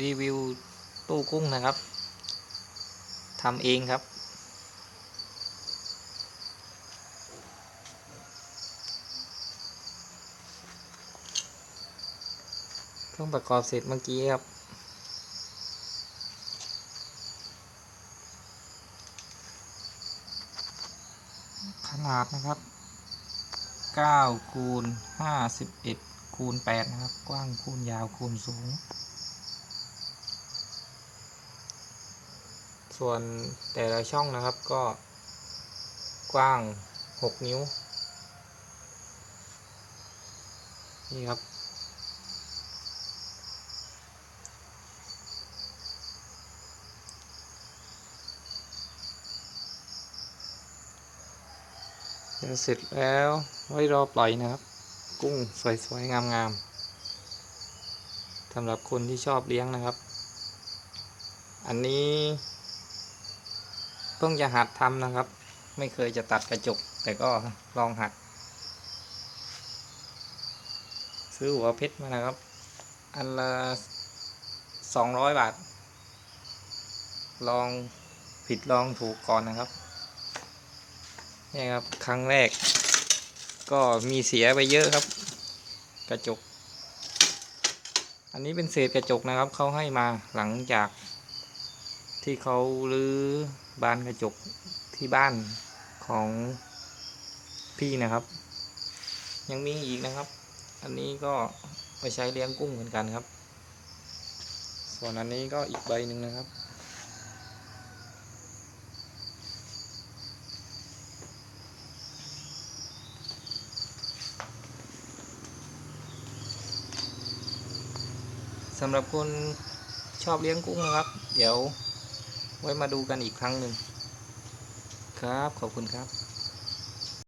รีวิวตู้กุ้งนะครับทำเองครับเครื่องประกอบเสร็จเมื่อกี้ครับขนาดนะครับ9คูณ51คูณ8นะครับ กว้างคูณยาวคูณสูง ส่วนแต่ละช่องนะครับก็กว้าง 6 นิ้ว นี่ครับ เสร็จแล้วไว้รอปล่อยนะครับ กุ้งสวยๆ งามๆสำหรับคนที่ชอบเลี้ยงนะครับ อันนี้ พิ่งจะหัดทำนะครับ ไม่เคยจะตัดกระจก แต่ก็ลองหัด ซื้อหัวเพชรมานะครับ อันละสองร้อยบาท ลองผิดลองถูกก่อนนะครับนี่ครับ ครั้งแรก ก็มีเสียไปเยอะครับ กระจก อันนี้เป็นเศษกระจกนะครับเขาให้มาหลังจาก ที่เขารื้อบานกระจกที่บ้านของพี่นะครับ ยังมีอีกนะครับ อันนี้ก็ไปใช้เลี้ยงกุ้งเหมือนกันครับ ส่วนอันนี้ก็อีกใบหนึ่งนะครับ สำหรับคนชอบเลี้ยงกุ้งนะครับ เดี๋ยว ไว้มาดูกันอีกครั้งหนึ่งครับ ขอบคุณครับ